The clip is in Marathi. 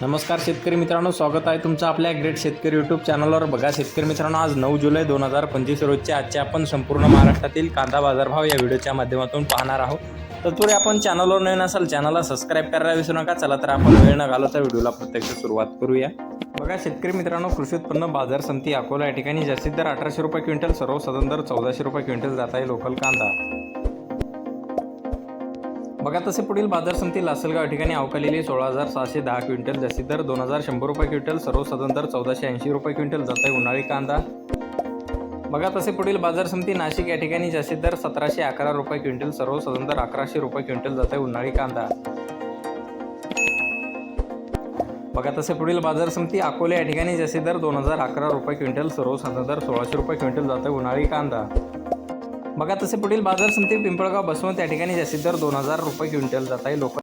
नमस्कार शेतकरी मित्रांनो स्वागत आहे तुमचं आपल्या ग्रेट शेतकरी यूट्यूब चॅनलवर बघा शेतकरी मित्रांनो आज नऊ जुलै दोन हजार पंचवीस रोजचे आजचे आपण संपूर्ण महाराष्ट्रातील कांदा बाजारभाव या व्हिडिओच्या माध्यमातून पाहणार आहोत. तत्पूर्वी आपण चॅनलवर नवीन असाल चॅनलला सबस्क्राईब करायला विसरू नका. चला तर आपण वेळ न घालवता व्हिडिओला प्रत्यक्ष सुरुवात करूया. बघा शेतकरी मित्रांनो कृषी उत्पन्न बाजार समिती अकोला या ठिकाणी जास्तीत दर अठराशे रुपये क्विंटल सर्वसाधारण दर चौदाशे रुपये क्विंटल जात आहे लोकल कांदा. बघा तसे पुढील बाजार समिती लासलगाव या ठिकाणी अवकालेली सोळा हजार सहाशे दहा क्विंटल जास्तीत दर दोन हजार शंभर रुपये क्विंटल सर्वसाधारण दर चौदाशे ऐंशी रुपये क्विंटल जात आहे उन्हाळी कांदा. बघा तसे पुढील बाजार समिती नाशिक या ठिकाणी जसे दर सतराशे अकरा रुपये क्विंटल सर्वसाधारण दर अकराशे रुपये क्विंटल जात आहे उन्हाळी कांदा. बघा तसे पुढील बाजार समिती अकोले या ठिकाणी जसे दर दोन हजार अकरा रुपये क्विंटल सर्वसाधारण दर सोळाशे रुपये क्विंटल जात आहे उन्हाळी कांदा. बघा तसे पुढील बाजार समिती पिंपळगाव बसवून त्या ठिकाणी जास्तीत दर दोन हजार रुपये क्विंटल जात आहे. लोक